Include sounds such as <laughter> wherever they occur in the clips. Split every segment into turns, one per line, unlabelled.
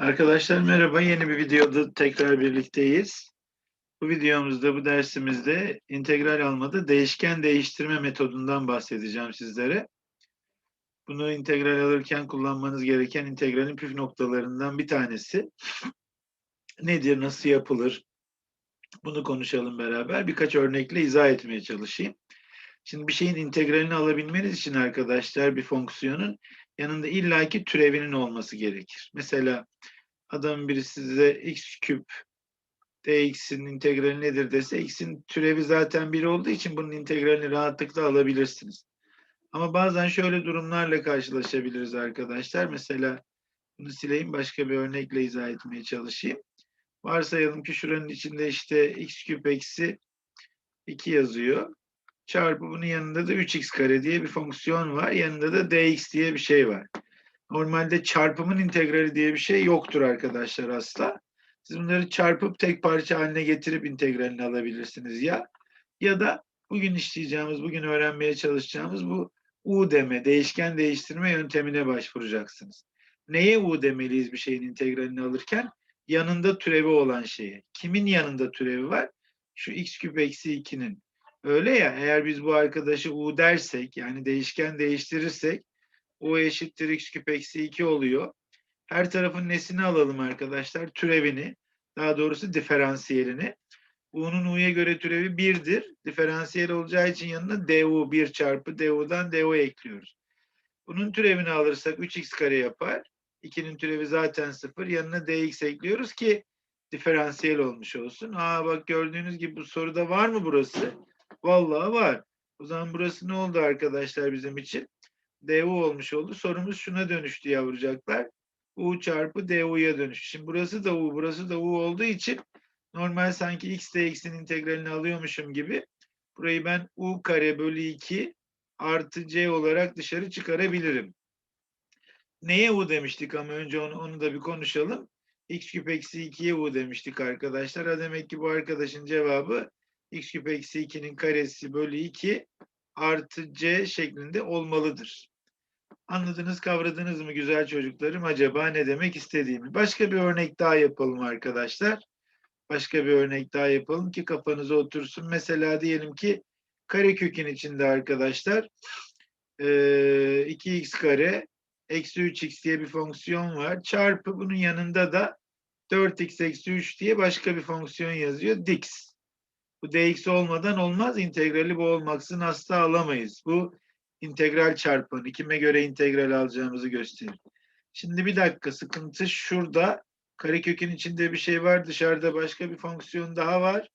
Arkadaşlar merhaba. Yeni bir videoda tekrar birlikteyiz. Bu videomuzda, bu dersimizde integral almada değişken değiştirme metodundan bahsedeceğim sizlere. Bunu integral alırken kullanmanız gereken integralin püf noktalarından bir tanesi. <sniffs> Nedir, nasıl yapılır? Bunu konuşalım beraber. Birkaç örnekle izah etmeye çalışayım. Şimdi bir şeyin integralini alabilmeniz için arkadaşlar bir fonksiyonun yanında illaki türevinin olması gerekir. Mesela adam biri size x küp dx'in integrali nedir dese x'in türevi zaten 1 olduğu için bunun integralini rahatlıkla alabilirsiniz. Ama bazen şöyle durumlarla karşılaşabiliriz arkadaşlar. Mesela bunu sileyim başka bir örnekle izah etmeye çalışayım. Varsayalım ki şuranın içinde işte x küp eksi 2 yazıyor. Çarpı bunun yanında da 3x kare diye bir fonksiyon var. Yanında da dx diye bir şey var. Normalde çarpımın integrali diye bir şey yoktur arkadaşlar asla. Siz bunları çarpıp tek parça haline getirip integralini alabilirsiniz ya. Ya da bugün işleyeceğimiz, bugün öğrenmeye çalışacağımız bu u deme, değişken değiştirme yöntemine başvuracaksınız. Neye u demeliyiz bir şeyin integralini alırken? Yanında türevi olan şeye. Kimin yanında türevi var? Şu x küp eksi 2'nin. Öyle ya eğer biz bu arkadaşı u dersek yani değişken değiştirirsek u eşittir x küp eksi 2 oluyor. Her tarafın nesini alalım arkadaşlar? Türevini. Daha doğrusu diferansiyelini. u'nun u'ya göre türevi 1'dir. Diferansiyel olacağı için yanına du 1 çarpı du'dan du ekliyoruz. Bunun türevini alırsak 3x kare yapar. 2'nin türevi zaten 0. Yanına dx ekliyoruz ki diferansiyel olmuş olsun. Aa bak gördüğünüz gibi bu soruda var mı burası? Vallahi var. O zaman burası ne oldu arkadaşlar bizim için? du olmuş oldu. Sorumuz şuna dönüştü yavrucaklar. u çarpı du'ya dönüştü. Şimdi burası da u, burası da u olduğu için normal sanki x dx'in integralini alıyormuşum gibi burayı ben u kare bölü 2 artı c olarak dışarı çıkarabilirim. Neye u demiştik ama önce onu, onu da bir konuşalım. x küp eksi 2'ye u demiştik arkadaşlar. Ha demek ki bu arkadaşın cevabı x küp eksi 2'nin karesi bölü 2 artı c şeklinde olmalıdır. Anladınız, kavradınız mı güzel çocuklarım acaba ne demek istediğimi? Başka bir örnek daha yapalım arkadaşlar. Başka bir örnek daha yapalım ki kafanıza otursun. Mesela diyelim ki karekökün içinde arkadaşlar 2x kare eksi 3x diye bir fonksiyon var. Çarpı bunun yanında da 4x eksi 3 diye başka bir fonksiyon yazıyor. dx. Bu dx olmadan olmaz. İntegrali bu olmaksızın asla alamayız. Bu integral çarpanı. Kime göre integral alacağımızı gösterir. Şimdi bir dakika sıkıntı şurada. Karekökün içinde bir şey var. Dışarıda başka bir fonksiyon daha var.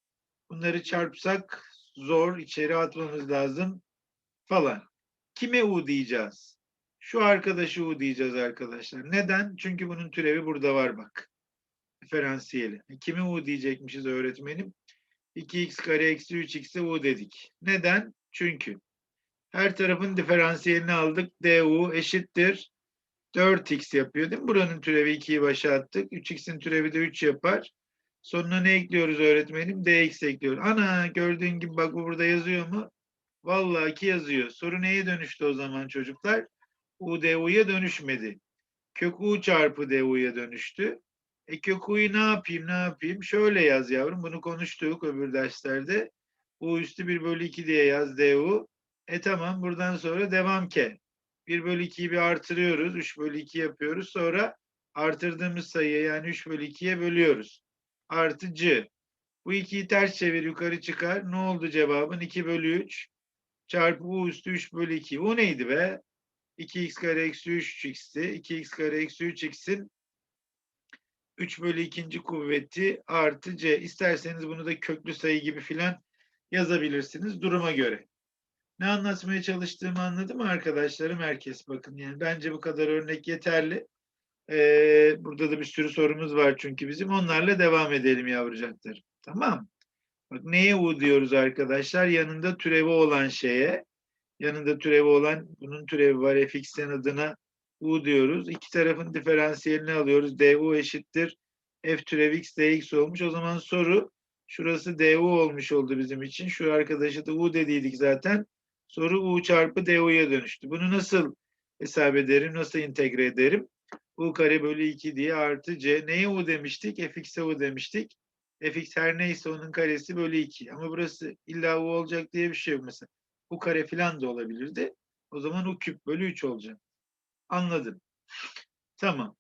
Bunları çarpsak zor. içeri atmamız lazım falan. Kime u diyeceğiz? Şu arkadaşı u diyeceğiz arkadaşlar. Neden? Çünkü bunun türevi burada var bak. Diferansiyeli. Kime u diyecekmişiz öğretmenim? 2x kare eksi 3x'e u dedik. Neden? Çünkü her tarafın diferansiyelini aldık. du eşittir 4x yapıyor değil mi? Buranın türevi 2'yi başa attık. 3x'in türevi de 3 yapar. Sonuna ne ekliyoruz öğretmenim? dx ekliyoruz. Ana gördüğün gibi bak bu burada yazıyor mu? Vallahi ki yazıyor. Soru neye dönüştü o zaman çocuklar? u du'ya dönüşmedi. Kök u çarpı du'ya dönüştü. E kök u'yu ne yapayım ne yapayım? Şöyle yaz yavrum. Bunu konuştuk öbür derslerde. u üstü 1 bölü 2 diye yaz du. E tamam buradan sonra devam ke. 1 bölü 2'yi bir artırıyoruz. 3 bölü 2 yapıyoruz. Sonra artırdığımız sayıya yani 3 bölü 2'ye bölüyoruz. Artı c. Bu 2'yi ters çevir yukarı çıkar. Ne oldu cevabın? 2 bölü 3 çarpı u üstü 3 bölü 2. O neydi be? 2x kare eksi 3x'ti. 2x kare eksi 3x'in 3 bölü 2. kuvveti artı c. İsterseniz bunu da köklü sayı gibi filan yazabilirsiniz duruma göre. Ne anlatmaya çalıştığımı anladı mı arkadaşlarım? Herkes bakın yani bence bu kadar örnek yeterli. Ee, burada da bir sürü sorumuz var çünkü bizim. Onlarla devam edelim yavrucaklarım. Tamam. Bak neye u diyoruz arkadaşlar? Yanında türevi olan şeye. Yanında türevi olan bunun türevi var. fx'in adına u diyoruz. İki tarafın diferansiyelini alıyoruz. du eşittir. f türevi x dx olmuş. O zaman soru şurası du olmuş oldu bizim için. Şu arkadaşı da u dediydik zaten. Soru u çarpı du'ya dönüştü. Bunu nasıl hesap ederim? Nasıl integre ederim? u kare bölü 2 diye artı c. Neye u demiştik? fx'e u demiştik. fx her neyse onun karesi bölü 2. Ama burası illa u olacak diye bir şey yok mesela. u kare falan da olabilirdi. O zaman u küp bölü 3 olacak. Anladım. Tamam.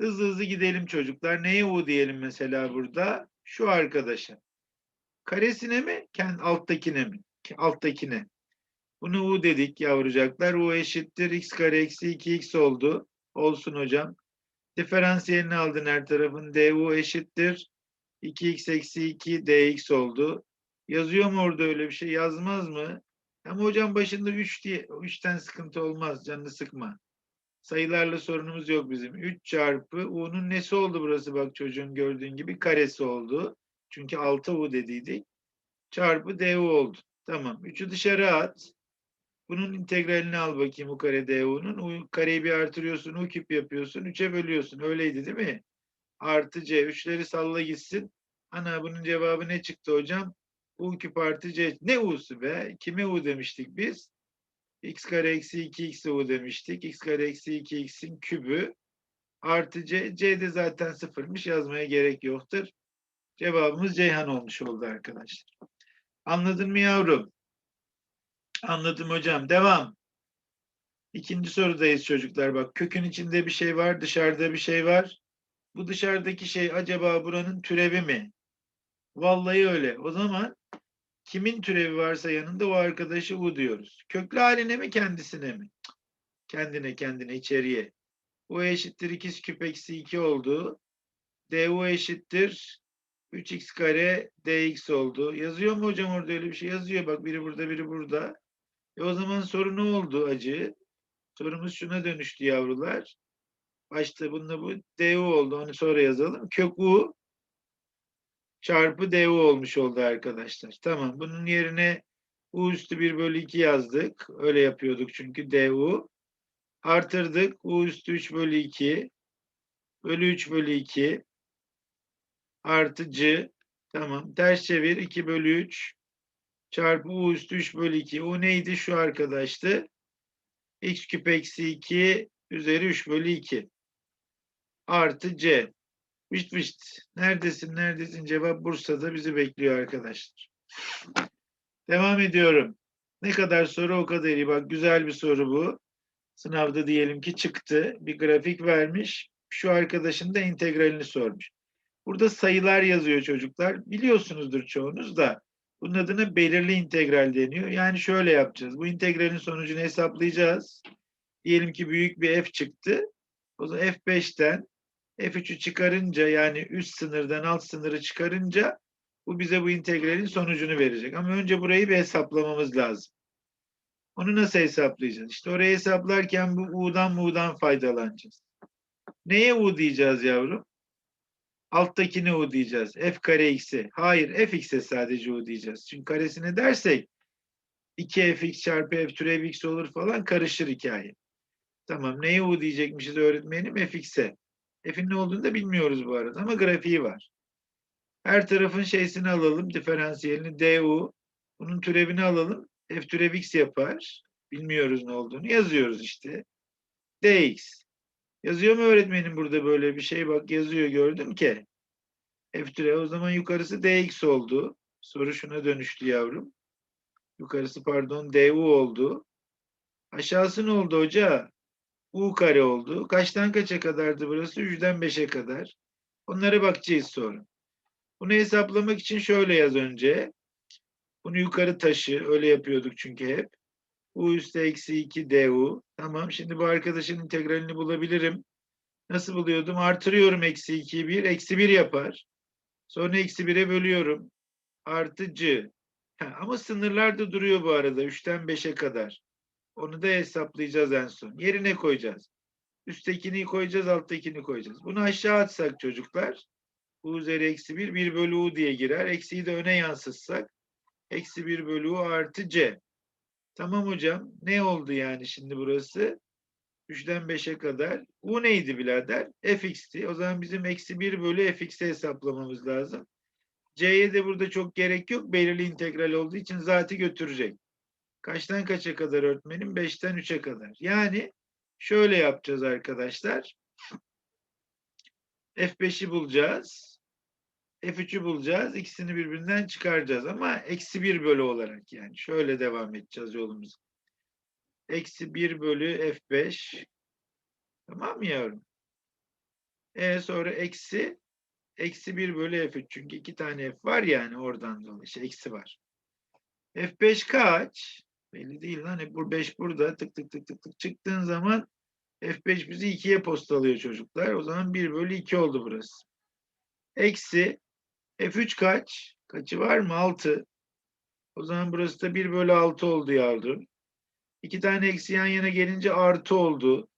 Hızlı hızlı gidelim çocuklar. Neye u diyelim mesela burada? Şu arkadaşa. Karesine mi? Kendi alttakine mi? Alttakine. Bunu u dedik yavrucaklar. u eşittir x kare eksi 2x oldu. Olsun hocam. Diferansiyelini aldın her tarafın. du eşittir. 2x eksi 2 dx oldu. Yazıyor mu orada öyle bir şey? Yazmaz mı? Ama hocam başında 3 diye 3'ten sıkıntı olmaz. Canını sıkma. Sayılarla sorunumuz yok bizim. 3 çarpı u'nun nesi oldu burası bak çocuğun gördüğün gibi karesi oldu. Çünkü 6 u dediydik. Çarpı du oldu. Tamam. 3'ü dışarı at. Bunun integralini al bakayım u kare du'nun. U kareyi bir artırıyorsun. U küp yapıyorsun. 3'e bölüyorsun. Öyleydi değil mi? Artı c. 3'leri salla gitsin. Ana bunun cevabı ne çıktı hocam? U küp artı c. Ne u'su be? Kime u demiştik biz? X kare eksi 2x u demiştik. x kare eksi 2x'in kübü artı c. c de zaten sıfırmış. Yazmaya gerek yoktur. Cevabımız Ceyhan olmuş oldu arkadaşlar. Anladın mı yavrum? Anladım hocam. Devam. İkinci sorudayız çocuklar. Bak kökün içinde bir şey var, dışarıda bir şey var. Bu dışarıdaki şey acaba buranın türevi mi? Vallahi öyle. O zaman kimin türevi varsa yanında o arkadaşı u diyoruz. Köklü haline mi kendisine mi? Kendine kendine içeriye. u eşittir 2 küp eksi 2 oldu. du eşittir 3x kare dx oldu. Yazıyor mu hocam orada öyle bir şey? Yazıyor bak biri burada biri burada. E o zaman soru ne oldu acı? Sorumuz şuna dönüştü yavrular. Başta bunda bu du oldu. Onu sonra yazalım. Kök u çarpı du olmuş oldu arkadaşlar. Tamam. Bunun yerine u üstü 1 bölü 2 yazdık. Öyle yapıyorduk çünkü du. Artırdık. u üstü 3 bölü 2 bölü 3 bölü 2 artı c. Tamam. Ters çevir. 2 bölü 3 çarpı u üstü 3 bölü 2. U neydi? Şu arkadaştı. x küp eksi 2 üzeri 3 bölü 2 artı c. Vişt vişt. Neredesin? Neredesin? Cevap Bursa'da bizi bekliyor arkadaşlar. Devam ediyorum. Ne kadar soru o kadar iyi. Bak güzel bir soru bu. Sınavda diyelim ki çıktı. Bir grafik vermiş. Şu arkadaşın da integralini sormuş. Burada sayılar yazıyor çocuklar. Biliyorsunuzdur çoğunuz da. Bunun adına belirli integral deniyor. Yani şöyle yapacağız. Bu integralin sonucunu hesaplayacağız. Diyelim ki büyük bir f çıktı. O zaman f5'ten f3'ü çıkarınca yani üst sınırdan alt sınırı çıkarınca bu bize bu integralin sonucunu verecek. Ama önce burayı bir hesaplamamız lazım. Onu nasıl hesaplayacağız? İşte orayı hesaplarken bu u'dan mu'dan faydalanacağız. Neye u diyeceğiz yavrum? Alttakine u diyeceğiz. F kare x'e. Hayır fx'e sadece u diyeceğiz. Çünkü karesine dersek 2fx çarpı f türev x olur falan karışır hikaye. Tamam neye u diyecekmişiz öğretmenim? fx'e. F'in ne olduğunu da bilmiyoruz bu arada ama grafiği var. Her tarafın şeysini alalım, diferansiyelini du. Bunun türevini alalım. F türev x yapar. Bilmiyoruz ne olduğunu. Yazıyoruz işte. dx. Yazıyor mu öğretmenim burada böyle bir şey? Bak yazıyor gördüm ki. F türev o zaman yukarısı dx oldu. Soru şuna dönüştü yavrum. Yukarısı pardon du oldu. Aşağısı ne oldu hoca? U kare oldu. Kaçtan kaça kadardı burası? 3'den 5'e kadar. Onlara bakacağız sonra. Bunu hesaplamak için şöyle yaz önce. Bunu yukarı taşı. Öyle yapıyorduk çünkü hep. u üstü eksi 2 du. Tamam. Şimdi bu arkadaşın integralini bulabilirim. Nasıl buluyordum? Artırıyorum eksi 2'yi 1. Eksi 1 yapar. Sonra eksi 1'e bölüyorum. Artı c. Ha, ama sınırlar da duruyor bu arada. 3'ten 5'e kadar. Onu da hesaplayacağız en son. Yerine koyacağız. Üsttekini koyacağız, alttakini koyacağız. Bunu aşağı atsak çocuklar, u üzeri eksi 1, 1 bölü u diye girer. Eksiyi de öne yansıtsak, eksi 1 bölü u artı c. Tamam hocam. Ne oldu yani şimdi burası? 3'den 5'e kadar. U neydi birader? fx'ti. O zaman bizim eksi 1 bölü fx'i hesaplamamız lazım. C'ye de burada çok gerek yok. Belirli integral olduğu için zaten götürecek. Kaçtan kaça kadar öğretmenim? 5'ten 3'e kadar. Yani şöyle yapacağız arkadaşlar. F5'i bulacağız. F3'ü bulacağız. İkisini birbirinden çıkaracağız ama eksi 1 bölü olarak yani. Şöyle devam edeceğiz yolumuza. Eksi 1 bölü F5. Tamam mı yavrum? E sonra eksi eksi 1 bölü F3. Çünkü iki tane F var yani oradan dolayı. Şey, eksi var. F5 kaç? Belli değil lan. Hep bu 5 burada. Tık tık tık tık tık çıktığın zaman F5 bizi 2'ye postalıyor çocuklar. O zaman 1 bölü 2 oldu burası. Eksi F3 kaç? Kaçı var mı? 6. O zaman burası da 1 bölü 6 oldu yavrum. İki tane eksi yan yana gelince artı oldu.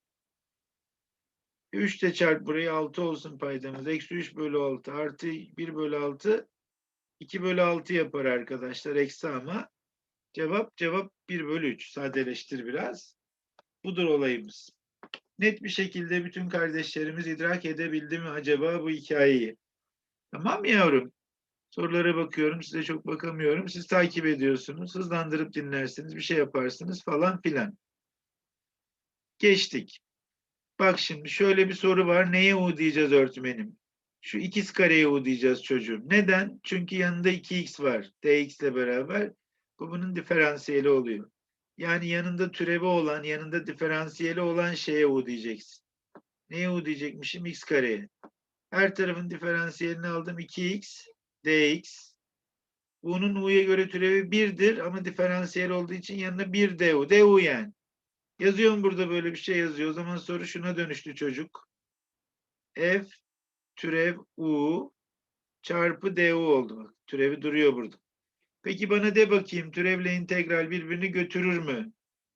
3 de çarp burayı 6 olsun paydamız. Eksi 3 bölü 6 artı 1 bölü 6 2 bölü 6 yapar arkadaşlar. Eksi ama cevap cevap 1 bölü 3. Sadeleştir biraz. Budur olayımız. Net bir şekilde bütün kardeşlerimiz idrak edebildi mi acaba bu hikayeyi? Tamam yavrum? Sorulara bakıyorum. Size çok bakamıyorum. Siz takip ediyorsunuz. Hızlandırıp dinlersiniz. Bir şey yaparsınız falan filan. Geçtik. Bak şimdi şöyle bir soru var. Neye U diyeceğiz öğretmenim? Şu ikiz kareye U diyeceğiz çocuğum. Neden? Çünkü yanında 2x var. dx ile beraber. Bu bunun diferansiyeli oluyor. Yani yanında türevi olan, yanında diferansiyeli olan şeye U diyeceksin. Neye U diyecekmişim? x kareye. Her tarafın diferansiyelini aldım. 2x dx. U'nun u'ya göre türevi 1'dir ama diferansiyel olduğu için yanına 1 du. du yani. Yazıyor mu burada böyle bir şey yazıyor. O zaman soru şuna dönüştü çocuk. F türev u çarpı du oldu. Türevi duruyor burada. Peki bana de bakayım türevle integral birbirini götürür mü?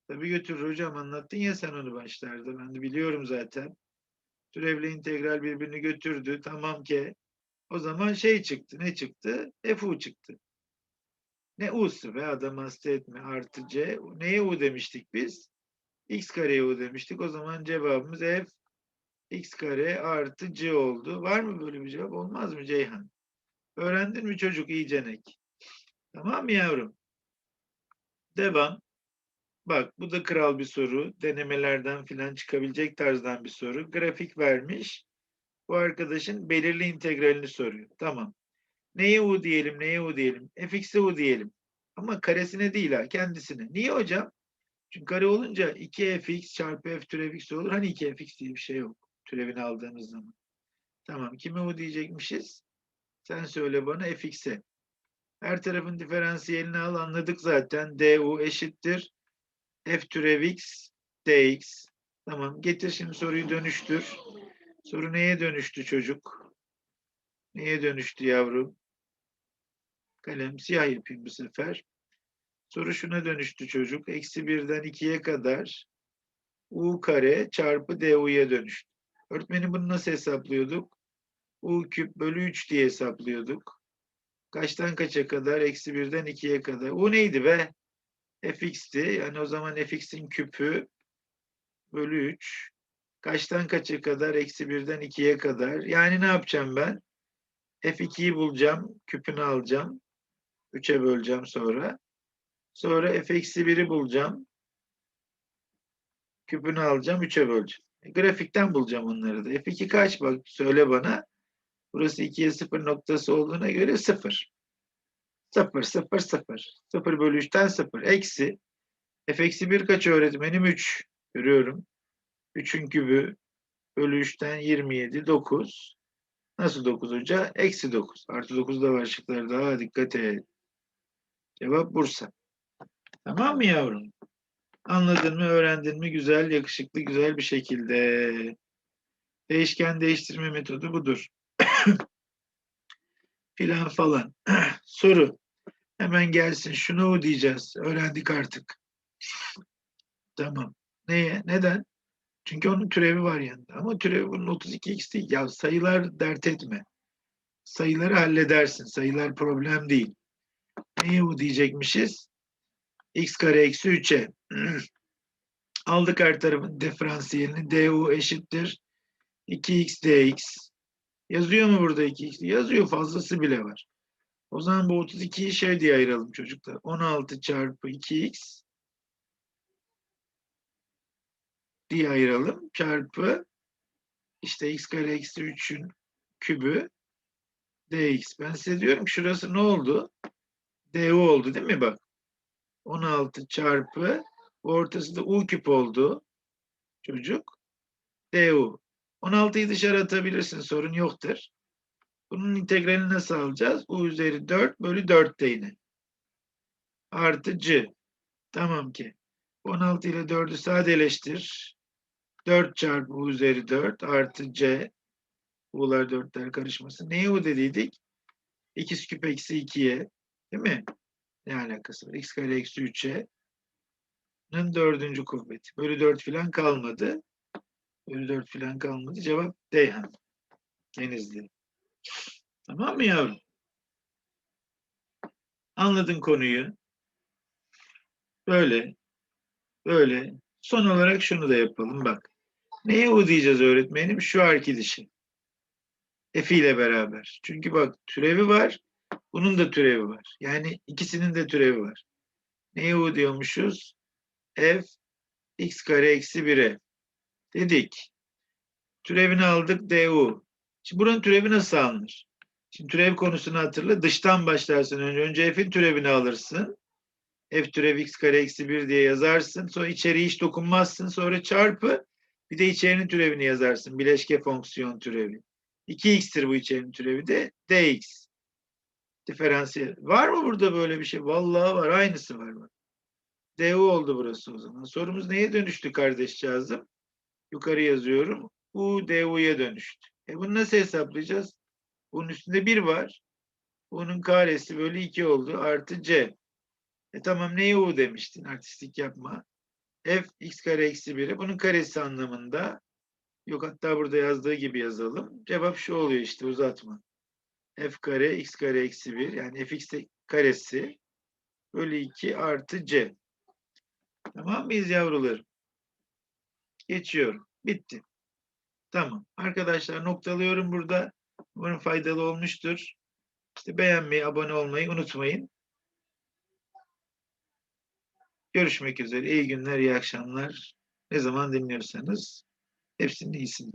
Tabii götürür hocam anlattın ya sen onu başlarda. Ben de biliyorum zaten. Türevle integral birbirini götürdü. Tamam ki. O zaman şey çıktı. Ne çıktı? Fu çıktı. Ne u'su be adam hasta etme. Artı c. Neye u demiştik biz? x kareye u demiştik. O zaman cevabımız f x kare artı c oldu. Var mı böyle bir cevap? Olmaz mı Ceyhan? Öğrendin mi çocuk iyicenek? Tamam mı yavrum? Devam. Bak bu da kral bir soru. Denemelerden filan çıkabilecek tarzdan bir soru. Grafik vermiş. Bu arkadaşın belirli integralini soruyor. Tamam. Neye u diyelim, neye u diyelim? fx'e u diyelim. Ama karesine değil ha, kendisine. Niye hocam? Çünkü kare olunca 2fx çarpı f türev x olur. Hani 2fx diye bir şey yok. Türevini aldığımız zaman. Tamam. Kime u diyecekmişiz? Sen söyle bana fx'e. Her tarafın diferansiyelini al anladık zaten. du eşittir. f türev x dx. Tamam. Getir şimdi soruyu dönüştür. Soru neye dönüştü çocuk? Neye dönüştü yavrum? Kalem siyah yapayım bu sefer. Soru şuna dönüştü çocuk. Eksi birden ikiye kadar u kare çarpı du'ya dönüştü. Öğretmenim bunu nasıl hesaplıyorduk? u küp bölü 3 diye hesaplıyorduk. Kaçtan kaça kadar? Eksi birden ikiye kadar. U neydi be? fx'ti. Yani o zaman fx'in küpü bölü 3 Kaçtan kaça kadar? Eksi birden ikiye kadar. Yani ne yapacağım ben? F2'yi bulacağım. Küpünü alacağım. 3'e böleceğim sonra. Sonra f eksi 1'i bulacağım. Küpünü alacağım. 3'e böleceğim. E, grafikten bulacağım onları da. F2 kaç? Bak söyle bana. Burası 2'ye 0 noktası olduğuna göre 0. 0, 0, 0. 0 bölü 3'ten 0. Eksi. F eksi 1 kaç öğretmenim? 3. Görüyorum. 3'ün kübü bölü 3'ten 27, 9. Nasıl 9 hoca? Eksi 9. Artı 9 da var şıklar daha dikkat et. Cevap Bursa. Tamam mı yavrum? Anladın mı, öğrendin mi? Güzel, yakışıklı, güzel bir şekilde. Değişken değiştirme metodu budur. <laughs> Filan falan. <clears throat> Soru. Hemen gelsin. Şunu diyeceğiz. Öğrendik artık. Tamam. Neye? Neden? Çünkü onun türevi var yanında. Ama türevi bunun 32x değil. Ya sayılar dert etme. Sayıları halledersin. Sayılar problem değil. Neye bu diyecekmişiz? x kare eksi 3'e. <clears throat> Aldık her tarafın diferansiyelini. du eşittir. 2x dx. Yazıyor mu burada 2x? Yazıyor. Fazlası bile var. O zaman bu 32'yi şey diye ayıralım çocuklar. 16 çarpı 2x diye ayıralım. Çarpı işte x kare eksi 3'ün kübü dx. Ben size diyorum şurası ne oldu? du oldu değil mi bak? 16 çarpı ortası da u küp oldu. Çocuk. du. 16'yı dışarı atabilirsin sorun yoktur. Bunun integralini nasıl alacağız? u üzeri 4 bölü 4 de yine. Artı c. Tamam ki. 16 ile 4'ü sadeleştir. 4 çarpı u üzeri 4 artı c. U'lar 4'ler karışmasın. Neye u dediydik? x küp eksi 2'ye. Değil mi? Ne alakası var? x kare eksi 3'e. Nın dördüncü kuvveti. Bölü 4 filan kalmadı. Bölü 4 filan kalmadı. Cevap Deyhan. Denizli. Tamam mı yavrum? Anladın konuyu. Böyle. Böyle. Son olarak şunu da yapalım bak. Neye u diyeceğiz öğretmenim? Şu arkadaşı. F ile beraber. Çünkü bak türevi var. Bunun da türevi var. Yani ikisinin de türevi var. Neye u diyormuşuz? F x kare eksi 1'e. Dedik. Türevini aldık du. Şimdi buranın türevi nasıl alınır? Şimdi türev konusunu hatırla. Dıştan başlarsın. Önce, önce f'in türevini alırsın. f türev x kare eksi 1 diye yazarsın. Sonra içeriği hiç dokunmazsın. Sonra çarpı. Bir de içerinin türevini yazarsın. Bileşke fonksiyon türevi. 2x'tir bu içerinin türevi de dx. Diferansiyel. Var mı burada böyle bir şey? Vallahi var. Aynısı var. Bak. du oldu burası o zaman. Sorumuz neye dönüştü kardeşcağızım? Yukarı yazıyorum. u du'ya dönüştü. E bunu nasıl hesaplayacağız? Bunun üstünde 1 var. Bunun karesi bölü 2 oldu. Artı c. E tamam neye u demiştin? Artistik yapma. f x kare eksi 1'e. Bunun karesi anlamında. Yok hatta burada yazdığı gibi yazalım. Cevap şu oluyor işte uzatma. f kare x kare eksi 1 yani fx karesi bölü 2 artı c. Tamam mıyız yavrularım? Geçiyorum. Bitti. Tamam. Arkadaşlar noktalıyorum burada. Umarım faydalı olmuştur. İşte beğenmeyi, abone olmayı unutmayın. Görüşmek üzere. İyi günler, iyi akşamlar. Ne zaman dinliyorsanız hepsinin iyisini.